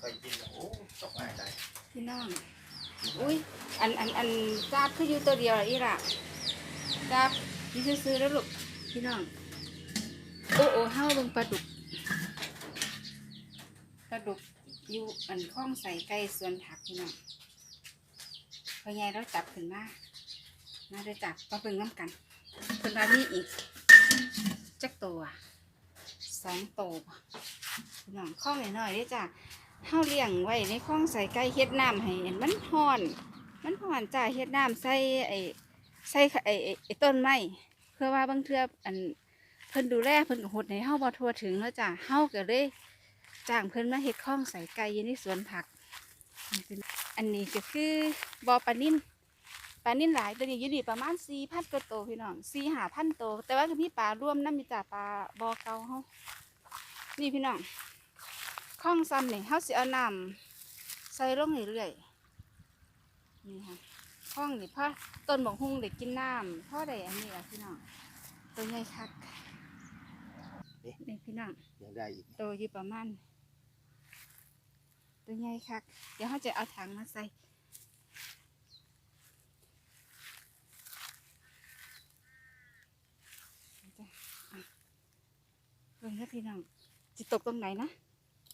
ค่อยกินโอ้ตกง่ายได้พี่น้อง อุ้ย อันอันอันจาบคืออยู่ตัวเดียวเหรออีหล่ะจาบนี่ซื้อแล้วลูกพี่น้อง โอ้โอ้เฮาเบิ่งปลาดุก ปลาดุกอยู่อันคล้องใส่ไก่สวนผักพี่น้องพอใหญ่เราจับขึ้นมามาได้จับมาเบิ่งน้ำกันเพิ่นว่ามีอีกจักตัวสองตัวบ่พี่น้องคล้องหน่อยๆเด้จ้ะ เฮาเลี้ยงไว้ในคลองใส่ไก่เฮ็ดน้ำให้อันมันฮ้อน มันฮ้อนจ้าเฮ็ดน้ำใส่ไอ้ใส่ไอ้ไอ้ต้นไม้เพื่อว่าบางเทื่ออันเพิ่นดูแลเพิ่นก็หดให้เฮาบ่ทั่วถึงแล้วจ้าเฮาก็เลยจ้างเพิ่นมาเฮ็ดคลองใส่ไก่อยู่ในสวนผัก อันนี้ก็คือบ่อปลานิ่นปลานิ่นหลายตัวนี้อยู่นี่ประมาณ4,000กว่าตัวพี่น้อง4-5,000ตัวแต่ว่าก็มีปลารวมนำมีจ้าปลาบ่อเก่าเฮานี่พี่น้อง ข้องซ้ำนี่เขาสิเอาน้ำใส่ลงเรื่อยๆนี่ค่ะข้องนี่พ่อต้นบกฮุงเด็กกินน้ำพ่อได้อันนี้ล่ะพี่น้องตัวใหญ่คักนี่พี่น้องยังได้อีกตัวอยู่ประมาณตัวใหญ่คัก เดี๋ยวเขาจะเอาถังมาใส่จ้ะอะเบิ่งนะพี่น้องจะตกตรงไหนนะ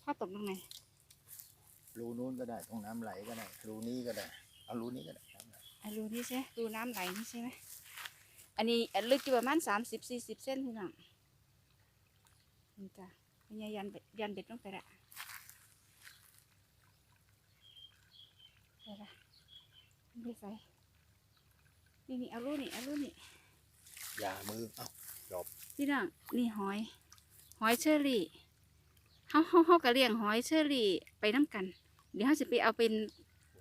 พ่อตกตรงไหนรูนู้นก็ได้ตรงน้ำไหลก็ได้รูนี้ก็ได้ เอารูนี้ก็ได้น้ำไหลอันรูนี่ใช่รูน้ำไหลนี่ใช่ไหมอันนี้อันลึกอยู่ประมาณสามสิบสี่สิบเส้นพี่น้องนี่จ้ะพยายามเบ็ดยันเบ็ดลงไปละไปละไม่ใส่นี่นี่เอารูนี่เอารูนี่ อย่ามือ เอ้าพี่น้องนี่หอย หอยเชอรี่ เฮาเฮาเฮาก็เลี้ยงหอยเชอรี่ไปน้ำกัน เดี๋ยวเขาจะไปเอาเป็น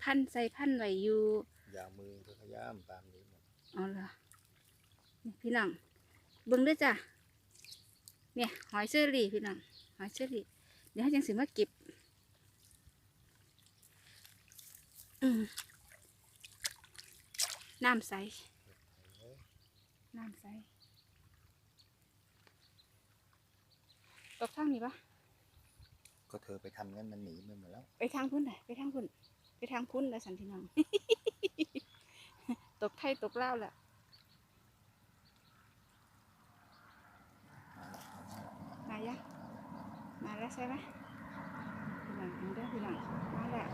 พันธุ์ใส่พันธุ์ไว้อยู่อย่ามือพยายามตามนี้หมดเอาละนี่พี่น้องเบิ่งด้วยจ้ะเนี่ยหอยเชอรี่พี่น้องหอยเชอรี่เดี๋ยวให้จังสิมาเก็บอืมน้ำใส น้ำใสตกทางนี้ปะ ก็เธอไปทำงั้นมันหนีไปหมดแล้ว ไปทางพุ่นไหนไปทางพุ่น ไปทางพุ่นแล้วสันพี่น้อง ตกไทยตกเล่าวแหละมายังมาแล้วใช่ไหมพี่น้องดูเด้อพี่น้องมาแล้ว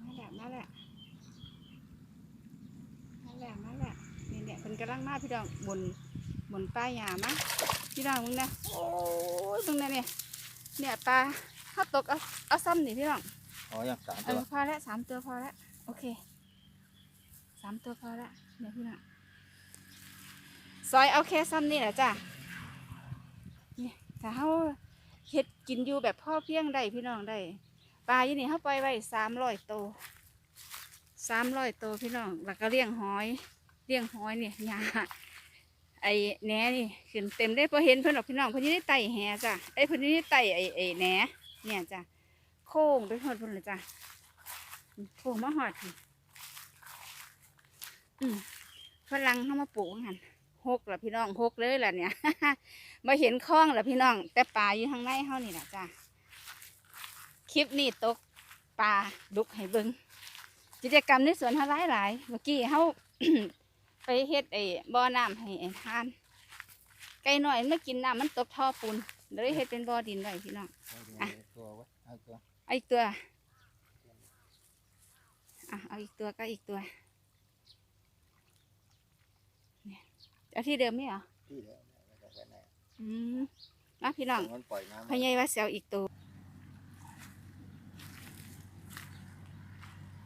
มาแล้วมาแล้วมาแล้วมาแล้วนี่เนี่ยเป็นกำลังมาพี่น้องบนบนป้ายหญ้ามา พี่น้องมึงนะโอ้ยมึงนะเนี่ยเนี่ยปลาข้าวตกเอาเอาซ้ำนี่พี่น้องอ๋อยังสามเอตัวอพอแล้วสามตัวพอแล้วโอเคสามตัวพอแล้วเดี๋ยวพี่น้องซอยเอาแค่ซ้ำนี่แหละจ้ะเนี่ยถ้าเขาเฮ็ดกินอยู่แบบพ่อเพียงได้พี่น้องได้ปลาอยู่นี่เขาปล่อยไว้สามร้อยตัวสามร้อยตัวพี่น้องแล้วก็เลี้ยงหอยเลี้ยงหอยเนี่ยหญ้า ไอ้แหนนี่ขึ้นเต็มได้พอเห็นเพิ่นหรอกพี่น้องเพิ่นนี่ได้ไต่แหจ้ะไอ้เพิ่นนี่ได้ไต่ไอ้ไอ้แหนเนี่ยจ้ะโค้งไปหอดพุ่อนเลยจ้ะโค้งมาหอดอืมฝรั่งเข้ามาปลูกหันหกละพี่น้องหกเลยล่ะเนี่ยมาเห็นคลองละพี่น้อง แต่ปลาอยู่ข้างในเฮานี่แหละจ้ะคลิปนี้ตกปลาดุกให้เบิงกิจกรรมในสวนเฮาหลายหลายเมื่อกี้เฮา ไปเฮ็ดไอ้บ่อน้ำให้ไอ้ทาน ไก่น้อยมันมากินน้ำมันตกท่อปูนเลยเฮ็ดเป็นบ่อดินไว้พี่น้องเอาตัวไว้เอาตัวเอาอีกตัวอะเอาอีกตัวก็อีกตัวเนี่ยเอาที่เดิมไหมเหรอที่เดียวไม่ต้องไปไหนอืมนะพี่น้องมันปล่อยน้ำพญายว่าเสียวอีกตัว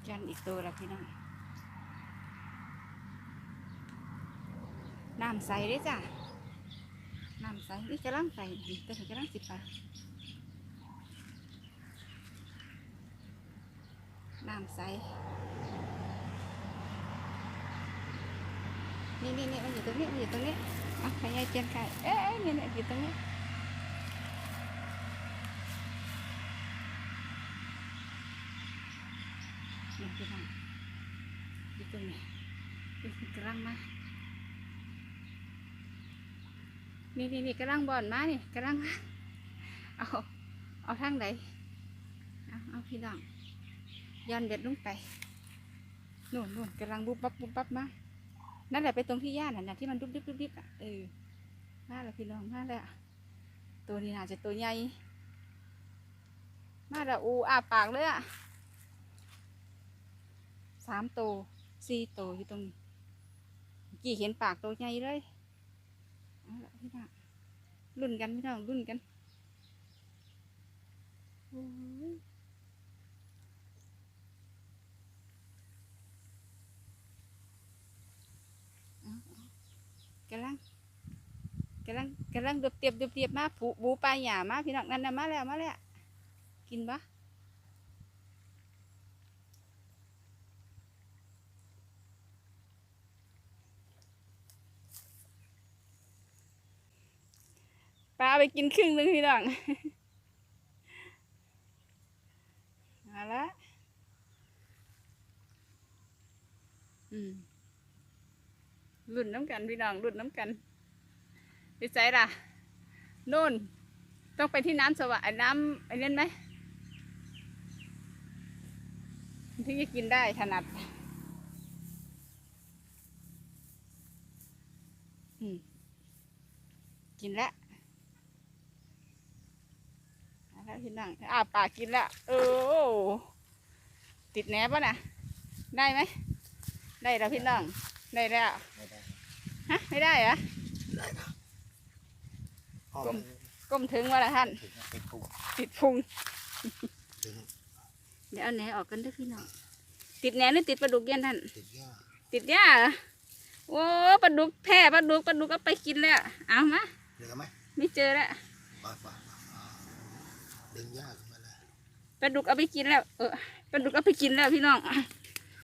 จันอีกตัวแล้วพี่น้อง น้ำใสเด้จ้ะน้ำใสนี่กำลังใสนี่ตัวนี้กำลังสิบไปน้ำใสนี่นี่นี่มันอยู่ตรงนี้มันอยู่ตรงนี้อะพญายเจียนไก่เอ๊ะเอ๊ะนี่นี่อยู่ตรงนี้นี่พี่น้องอยู่ตรงนี้นี่คือกำลังมา นี่นี่นี่กำลังบอนมานี่กำลังเอาเอาทางไหนเอาเอาพี่น้องยันเด็ดลงไปโน่นโน่นกำลังบุบบับบุบบับมานั่นแหละไปตรงที่ย่าน่ะนะที่มันดุบดิบดุบดิบอะเออมาแล้วพี่น้องมาแล้วตัวนี้น่าจะตัวใหญ่มาแล้วอูอาปากเลยอะสามตัวสี่ตัวอยู่ตรงนี้กี่เห็นปากตัวใหญ่เลย เอาละพี่น้องรุ่นกันพี่น้องรุ่นกันโอ้ยเอาเอากำลังกำลังกำลังเดือบเตียบเดือบเตียบมาผูบูปลาหยามาพี่น้องนั่นน่ะมาแล้วมาแล้วกินปะ ปลาไปกินครึ่งหนึงพี่น้องมาละอืมรุ่นน้ำกันพี่น้องรุ่นน้ำกันไปใส่ล่ะโน่น ต้องไปที่น้ำสวะน้ำไอ้นั่นไหมที่จะกินได้ถนัดอืมกินแล้วเอา แล้วพี่น้องอาปากกินแล้วเออติดแหนบปะน่ะได้ไหมได้แล้วพี่น้องได้แล้วไม่ได้ฮะไม่ได้เหรอได้นะพ่อก้มมันก้มถึงว่าละท่านถึงนะเป็นผู้ติดพุงถึงเดี๋ยวเอาแหนออกกันเด้วยพี่น้องติดแหนหรือติดปลาดุกเย็นท่านติดหญ้าติดหญ้าเหรอโอ้ปลาดุกแพ้ปลาดุกปลาดุกเอาไปกินแล้วเอามาเหลือไหมไม่เจอแล้วปาปา ดึงยากมาแลยปลาดุกเอาไปกินแล้ว เออปลาดุกเอาไปกินแล้วพี่น้อง